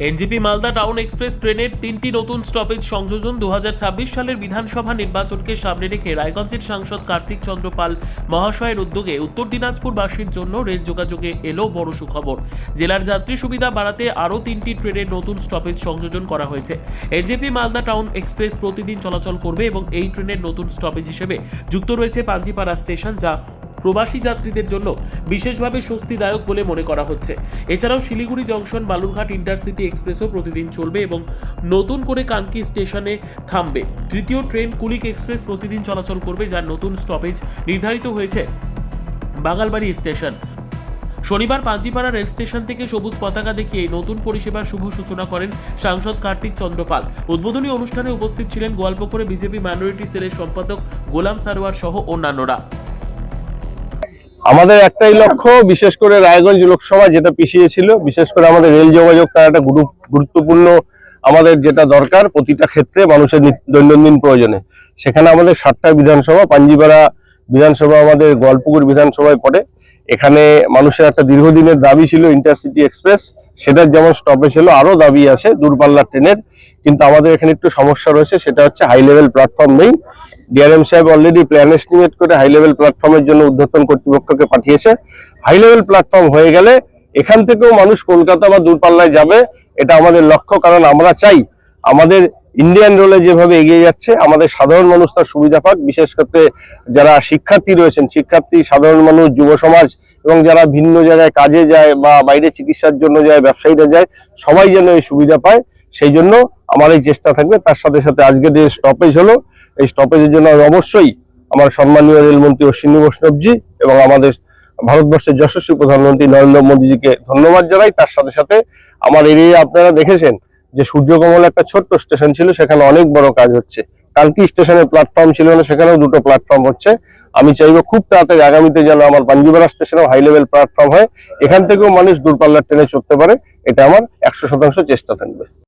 NJP Malda town express ট্রেনের তিনটি নতুন স্টপেজ সংযোজন দু হাজার ছাব্বিশ সালের বিধানসভা নির্বাচনকে সামনে রেখে রায়গঞ্জের সাংসদ কার্তিক চন্দ্র পাল মহাশয়ের উদ্যোগে উত্তর দিনাজপুরবাসীর জন্য রেল যোগাযোগে এলো বড় সুখবর। জেলার যাত্রী সুবিধা বাড়াতে আরও তিনটি ট্রেনের নতুন স্টপেজ সংযোজন করা হয়েছে। এনজেপি মালদা টাউন এক্সপ্রেস প্রতিদিন চলাচল করবে এবং এই ট্রেনের নতুন স্টপেজ হিসেবে যুক্ত রয়েছে পাঞ্জিপাড়া স্টেশন, যা প্রবাসী যাত্রীদের জন্য বিশেষভাবে স্বস্তিদায়ক বলে মনে করা হচ্ছে। এছাড়াও শিলিগুড়ি জংশন, বালুরঘাট ইন্টারসিটি এক্সপ্রেসও প্রতিদিন চলবে এবং নতুন করে কানকি স্টেশনে থামবে। তৃতীয় ট্রেন কুলিক এক্সপ্রেস প্রতিদিন চলাচল করবে, যার নতুন স্টপেজ নির্ধারিত হয়েছে বাঙালবাড়ি স্টেশন। শনিবার পাঞ্জিপাড়া রেল স্টেশন থেকে সবুজ পতাকা দেখিয়ে নতুন পরিষেবার শুভ সূচনা করেন সাংসদ কার্তিক চন্দ্রপাল। উদ্বোধনী অনুষ্ঠানে উপস্থিত ছিলেন গোয়ালপুকুরে বিজেপি মাইনরিটি সেলের সম্পাদক গোলাম সারোয়ার সহ অন্যান্যরা। আমাদের একটাই লক্ষ্য, বিশেষ করে রায়গঞ্জ লোকসভা যেটা পিছিয়ে ছিল বিশেষ করে আমাদের রেল যোগাযোগটা একটা গুরু- গুরুত্বপূর্ণ আমাদের যেটা দরকার প্রতিটা ক্ষেত্রে মানুষের দৈনন্দিন প্রয়োজনে। সেখানে আমাদের সাতটা বিধানসভা, পাঞ্জিপাড়া বিধানসভা, আমাদের গোয়ালপুকুর বিধানসভায় পড়ে। এখানে মানুষের একটা দীর্ঘদিনের দাবি ছিল ইন্টারসিটি এক্সপ্রেস। সেটার যেমন স্টপেজ ছিল আরও দাবি আছে দূরপাল্লার ট্রেনের। কিন্তু আমাদের এখানে একটু সমস্যা রয়েছে, সেটা হচ্ছে হাই লেভেল প্ল্যাটফর্ম নেই ডিআরএম সাহেব অলরেডি প্ল্যান এস্টিমেট করে হাই লেভেল প্ল্যাটফর্মের জন্য উদ্বোধন কর্তৃপক্ষকে পাঠিয়েছে। হাই লেভেল প্ল্যাটফর্ম হয়ে গেলে এখান থেকেও মানুষ কলকাতা বা দূরপাল্লায় যাবে, এটা আমাদের লক্ষ্য। কারণ আমরা চাই আমাদের ইন্ডিয়ান রোলে যেভাবে এগিয়ে যাচ্ছে, আমাদের সাধারণ মানুষ তার সুবিধা পাক। বিশেষ করে যারা শিক্ষার্থী রয়েছেন, শিক্ষার্থী, সাধারণ মানুষ, যুব সমাজ এবং যারা ভিন্ন জায়গায় কাজে যায় বা বাইরে চিকিৎসার জন্য যায়, ব্যবসায়ীরা যায়, সবাই যেন এই সুবিধা পায়। সেই জন্য আমার এই চেষ্টা থাকবে। তার সাথে সাথে আজকে যে স্টপেজ হলো এই স্টপেজের জন্য আমি অবশ্যই আমার সম্মানীয় রেলমন্ত্রী অশ্বিনী বৈষ্ণবজি এবং আমাদের ভারতবর্ষের যশস্বী প্রধানমন্ত্রী নরেন্দ্র মোদীজিকে ধন্যবাদ জানাই। তার সাথে সাথে আমার এরিয়ায় আপনারা দেখেছেন যে সূর্যকমল একটা ছোট্ট স্টেশন ছিল, সেখানে অনেক বড় কাজ হচ্ছে। কালকি স্টেশনে প্ল্যাটফর্ম ছিল না, সেখানেও দুটো প্ল্যাটফর্ম হচ্ছে। আমি চাইব খুব তাড়াতাড়ি আগামীতে যেন আমার পাঞ্জিবাড়া স্টেশনেও হাই লেভেল প্ল্যাটফর্ম হয়। এখান থেকেও মানুষ দূরপাল্লার ট্রেনে চড়তে পারে। এটা আমার একশো শতাংশ চেষ্টা থাকবে।